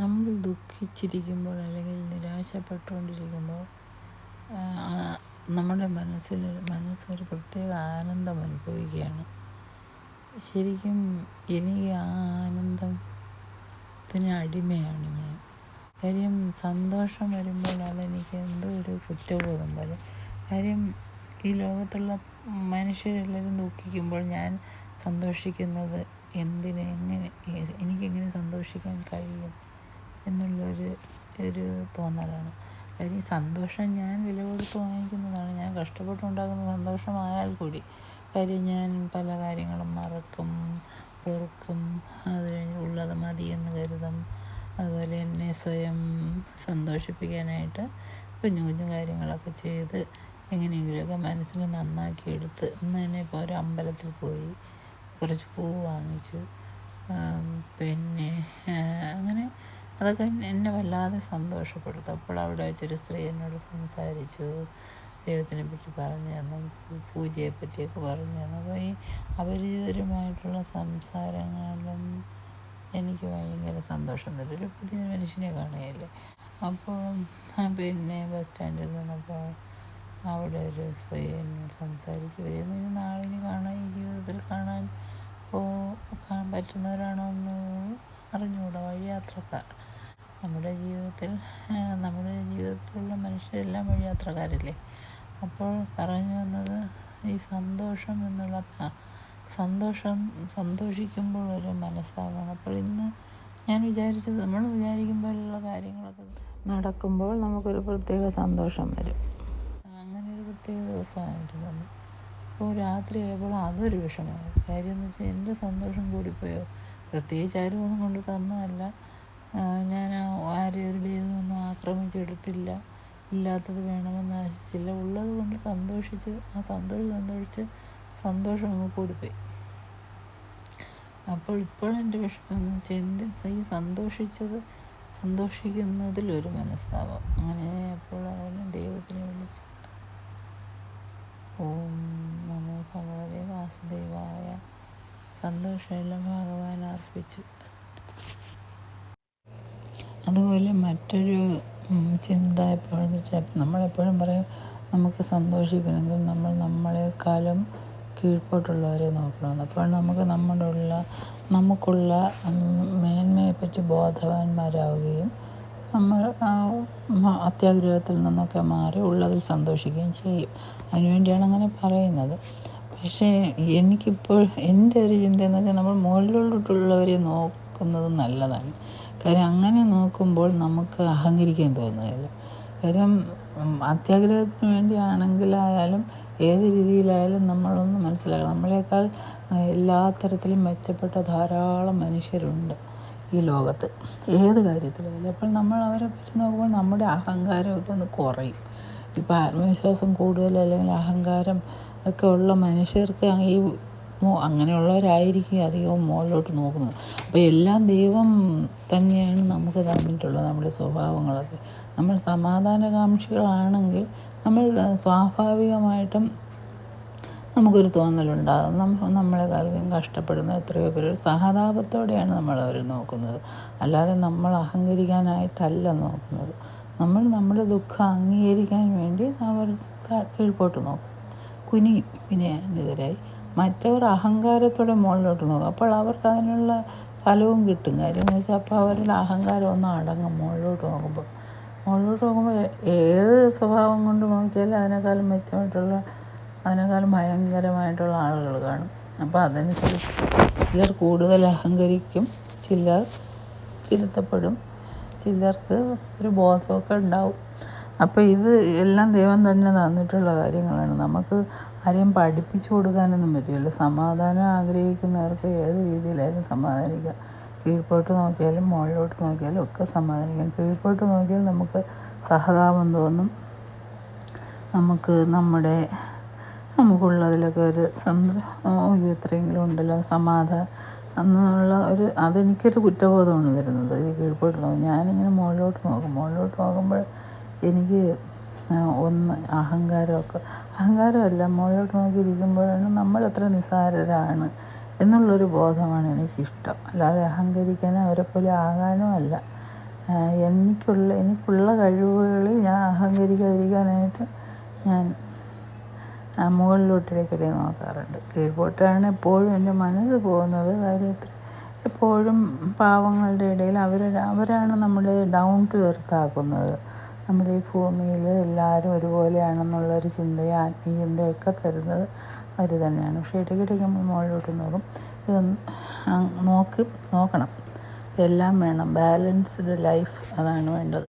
നമ്മൾ ദുഃഖിച്ചിരിക്കുമ്പോൾ അല്ലെങ്കിൽ നിരാശപ്പെട്ടുകൊണ്ടിരിക്കുമ്പോൾ നമ്മുടെ മനസ്സിൽ മനസ്സൊരു പ്രത്യേക ആനന്ദം അനുഭവിക്കുകയാണ്. ശരിക്കും എനിക്ക് ആ ആനന്ദത്തിന് അടിമയാണ് ഞാൻ. കാര്യം സന്തോഷം വരുമ്പോൾ അതെനിക്ക് എന്തോ ഒരു കുറ്റബോധം പോലെ കാര്യം ഈ ലോകത്തുള്ള മനുഷ്യരെല്ലാവരും ദുഃഖിക്കുമ്പോൾ ഞാൻ സന്തോഷിക്കുന്നത് എന്തിന് എങ്ങനെ എനിക്കെങ്ങനെ സന്തോഷിക്കാൻ കഴിയും? എന്നുള്ളൊരു ഒരു തോന്നലാണ്. കാര്യം സന്തോഷം ഞാൻ വില കൊടുത്ത് വാങ്ങിക്കുന്നതാണ്. ഞാൻ കഷ്ടപ്പെട്ടുണ്ടാക്കുന്ന സന്തോഷമായാൽ കൂടി കാര്യം ഞാൻ പല കാര്യങ്ങളും മറക്കും പൊറുക്കും അത് കഴിഞ്ഞ് ഉള്ളത് കരുതും. അതുപോലെ എന്നെ സ്വയം സന്തോഷിപ്പിക്കാനായിട്ട് കുഞ്ഞു കുഞ്ഞു കാര്യങ്ങളൊക്കെ ചെയ്ത് എങ്ങനെയെങ്കിലുമൊക്കെ മനസ്സിനെ നന്നാക്കി എടുത്ത് ഇന്ന് തന്നെ ഇപ്പോൾ ഒരു അമ്പലത്തിൽ പോയി കുറച്ച് പൂ വാങ്ങിച്ചു. പിന്നെ അങ്ങനെ അതൊക്കെ എന്നെ വല്ലാതെ സന്തോഷപ്പെടുത്തും. അപ്പോൾ അവിടെ വെച്ചൊരു സ്ത്രീ എന്നോട് സംസാരിച്ചു. ദൈവത്തിനെ പറ്റി പറഞ്ഞു തന്നു. പൂജയെ പറ്റിയൊക്കെ പറഞ്ഞു തന്നു. അപ്പോൾ ഈ അപരിചിതരുമായിട്ടുള്ള സംസാരങ്ങളും എനിക്ക് ഭയങ്കര സന്തോഷം തരും. ഒരു പുതിയ മനുഷ്യനെ കാണുകയല്ലേ? അപ്പോൾ പിന്നെ ബസ് സ്റ്റാൻഡിൽ നിന്നപ്പോൾ അവിടെ ഒരു സ്ത്രീ എന്നോട് സംസാരിച്ച്. വരുന്നു ഇനി കാണാൻ ഈ ജീവിതത്തിൽ കാണാൻ പറ്റുന്നവരാണോ എന്ന് അറിഞ്ഞുകൂടാ. വഴിയാത്രക്കാർ നമ്മുടെ ജീവിതത്തിൽ നമ്മുടെ ജീവിതത്തിലുള്ള മനുഷ്യരെല്ലാം വഴിയാത്രക്കാരല്ലേ അപ്പോൾ പറഞ്ഞു വന്നത് ഈ സന്തോഷം എന്നുള്ള സന്തോഷം സന്തോഷിക്കുമ്പോൾ ഒരു മനസ്സാവണം. അപ്പോൾ ഇന്ന് ഞാൻ വിചാരിച്ചത് നമ്മൾ വിചാരിക്കുമ്പോഴുള്ള കാര്യങ്ങളൊക്കെ നടക്കുമ്പോൾ നമുക്കൊരു പ്രത്യേക സന്തോഷം വരും. അങ്ങനെ ഒരു പ്രത്യേക ദിവസമായിട്ട് തന്നു അപ്പോൾ രാത്രി ആയപ്പോൾ അതൊരു വിഷമമായി. കാര്യം എന്ന് വെച്ചാൽ എന്റെ സന്തോഷം കൂടിപ്പോയോ? പ്രത്യേകിച്ച് ആരും ഒന്നും കൊണ്ട് തന്നതല്ല. ഞാൻ ആരെയും ഒന്നും ആക്രമിച്ചെടുത്തില്ല. ഇല്ലാത്തത് വേണമെന്ന് ആശിച്ചില്ല. ഉള്ളത് കൊണ്ട് സന്തോഷിച്ച് ആ സന്തോഷം സന്തോഷിച്ച് സന്തോഷം അങ്ങ് കൂടിപ്പോയി അപ്പോൾ ഇപ്പോഴെന്റെ വിഷമം ചെന്തി ഈ സന്തോഷിച്ചത് സന്തോഷിക്കുന്നതിലൊരു മനസ്താപം. അങ്ങനെ അപ്പോൾ അതിന് ദൈവത്തിനെ വിളിച്ച്. ഓം നമോ ഭഗവതി വാസുദേവായ. സന്തോഷമെല്ലാം ഭഗവാൻ അർപ്പിച്ചു. അതുപോലെ മറ്റൊരു ചിന്ത എപ്പോഴെന്ന് വെച്ചാൽ നമ്മളെപ്പോഴും പറയും നമുക്ക് സന്തോഷിക്കണമെങ്കിൽ നമ്മൾ നമ്മളെക്കാളും കീഴ്പോട്ടുള്ളവരെ നോക്കണമെന്ന് അപ്പോൾ നമുക്ക് നമ്മുടെ ഉള്ള നമുക്കുള്ള മേന്മയെപ്പറ്റി ബോധവാന്മാരാവുകയും നമ്മൾ അത്യാഗ്രഹത്തിൽ നിന്നൊക്കെ മാറി ഉള്ളതിൽ സന്തോഷിക്കുകയും ചെയ്യും. അതിനുവേണ്ടിയാണ് അങ്ങനെ പറയുന്നത്. പക്ഷേ എനിക്കിപ്പോൾ എന്റെ ഒരു ചിന്ത എന്ന് വെച്ചാൽ നമ്മൾ മുകളിലോട്ടുള്ളവരെ നോക്കുന്നത് നല്ലതാണ്. കാര്യം അങ്ങനെ നോക്കുമ്പോൾ നമുക്ക് അഹങ്കരിക്കാൻ തോന്നുകയില്ല. കാര്യം അത്യാഗ്രഹത്തിന് വേണ്ടിയാണെങ്കിലായാലും ഏത് രീതിയിലായാലും നമ്മളൊന്ന് മനസ്സിലാക്കണം. നമ്മളെക്കാൾ എല്ലാ തരത്തിലും മെച്ചപ്പെട്ട ധാരാളം മനുഷ്യരുണ്ട് ഈ ലോകത്ത്. ഏത് കാര്യത്തിലായാലും. അപ്പോൾ നമ്മൾ അവരെ പറ്റി നോക്കുമ്പോൾ നമ്മുടെ അഹങ്കാരമൊക്കെ ഒന്ന് കുറയും. ഇപ്പോൾ ആത്മവിശ്വാസം കൂടുതൽ അല്ലെങ്കിൽ അഹങ്കാരം ഒക്കെ ഉള്ള മനുഷ്യർക്ക് ഈ അങ്ങനെയുള്ളവരായിരിക്കും അധികവും മുകളിലോട്ട് നോക്കുന്നത്. അപ്പോൾ എല്ലാം ദൈവം തന്നെയാണ് നമുക്ക് തന്നിട്ടുള്ളത് നമ്മുടെ സ്വഭാവങ്ങളൊക്കെ. നമ്മൾ സമാധാനകാംക്ഷികളാണെങ്കിൽ നമ്മൾ സ്വാഭാവികമായിട്ടും നമുക്കൊരു തോന്നലുണ്ടാകും. നമ്മൾ കാലം കഷ്ടപ്പെടുന്ന എത്രയോ പേർ സഹതാപത്തോടെയാണ് നമ്മൾ അവർ നോക്കുന്നത്. അല്ലാതെ നമ്മൾ അഹങ്കരിക്കാനായിട്ടല്ല നോക്കുന്നത്. നമ്മൾ നമ്മുടെ ദുഃഖം അംഗീകരിക്കാൻ വേണ്ടി അവർ കീഴ്പോട്ട് നോക്കും. കുനിയും വിനയാനെതിരായി മറ്റവർ അഹങ്കാരത്തോടെ മുകളിലോട്ട് നോക്കും. അപ്പോൾ അവർക്ക് അതിനുള്ള ഫലവും കിട്ടും. കാര്യം എന്ന് വെച്ചാൽ അപ്പോൾ അവരുടെ അഹങ്കാരം ഒന്ന് അടങ്ങും മുകളിലോട്ട് നോക്കുമ്പോൾ. മുകളിലോട്ട് നോക്കുമ്പോൾ ഏത് സ്വഭാവം കൊണ്ട് നോക്കിയാലും അതിനേക്കാളും മെച്ചമായിട്ടുള്ള അതിനേക്കാളും ഭയങ്കരമായിട്ടുള്ള ആളുകൾ കാണും. അപ്പോൾ അതനുസരിച്ച് ചിലർ കൂടുതൽ അഹങ്കരിക്കും ചിലർ തിരുത്തപ്പെടും ചിലർക്ക് ഒരു ബോധമൊക്കെ ഉണ്ടാവും. അപ്പോൾ ഇത് എല്ലാം ദൈവം തന്നെ തന്നിട്ടുള്ള കാര്യങ്ങളാണ്. നമുക്ക് ആരെയും പഠിപ്പിച്ചു കൊടുക്കാനൊന്നും പറ്റില്ല. സമാധാനം ആഗ്രഹിക്കുന്നവർക്ക് ഏത് രീതിയിലായാലും സമാധാനിക്കാം. കീഴ്പോട്ട് നോക്കിയാലും മുകളിലോട്ട് നോക്കിയാലും ഒക്കെ സമാധാനിക്കാം. കീഴ്പോട്ട് നോക്കിയാൽ നമുക്ക് സഹതാപം തോന്നും. നമുക്ക് നമ്മുടെ നമുക്കുള്ളതിലൊക്കെ ഒരു സന്തോ എത്രയെങ്കിലും ഉണ്ടല്ലോ സമാധാനം എന്നുള്ള ഒരു അതെനിക്കൊരു കുറ്റബോധമാണ് വരുന്നത്. ഈ കീഴ്പോട്ട് നോക്കും ഞാനിങ്ങനെ മുകളിലോട്ട് നോക്കും. മുകളിലോട്ട് നോക്കുമ്പോൾ എനിക്ക് ഒന്ന് അഹങ്കാരമൊക്കെ അഹങ്കാരമല്ല മുകളിലോട്ട് നോക്കിയിരിക്കുമ്പോഴാണ് നമ്മൾ എത്ര നിസ്സാരരാണ് എന്നുള്ളൊരു ബോധമാണ് എനിക്കിഷ്ടം. അല്ലാതെ അഹങ്കരിക്കാനും പോലെ ആകാനും അല്ല എനിക്കുള്ള എനിക്കുള്ള കഴിവുകളിൽ ഞാൻ അഹങ്കരിക്കാതിരിക്കാനായിട്ട് ഞാൻ മുകളിലോട്ട് ഇടയ്ക്കിടെ നോക്കാറുണ്ട്. കീഴ്പോട്ടാണ് എപ്പോഴും എന്റെ മനസ്സ് പോകുന്നത്. കാര്യത്തിൽ എപ്പോഴും പാവങ്ങളുടെ ഇടയിൽ അവർ അവരാണ് നമ്മളെ ഡൗൺ ടു എർത്ത് ആക്കുന്നത്. നമ്മുടെ ഈ ഭൂമിയിൽ എല്ലാവരും ഒരുപോലെയാണെന്നുള്ളൊരു ചിന്തയും ആത്മീയതയൊക്കെ തരുന്നത് അവർ തന്നെയാണ്. പക്ഷേ ഇടയ്ക്കിടയ്ക്ക് നമ്മൾ മുകളിലോട്ട് നോക്കും. ഇതൊന്ന് നോക്ക് നോക്കണം. എല്ലാം വേണം. ബാലൻസ്ഡ് ലൈഫ് അതാണ് വേണ്ടത്.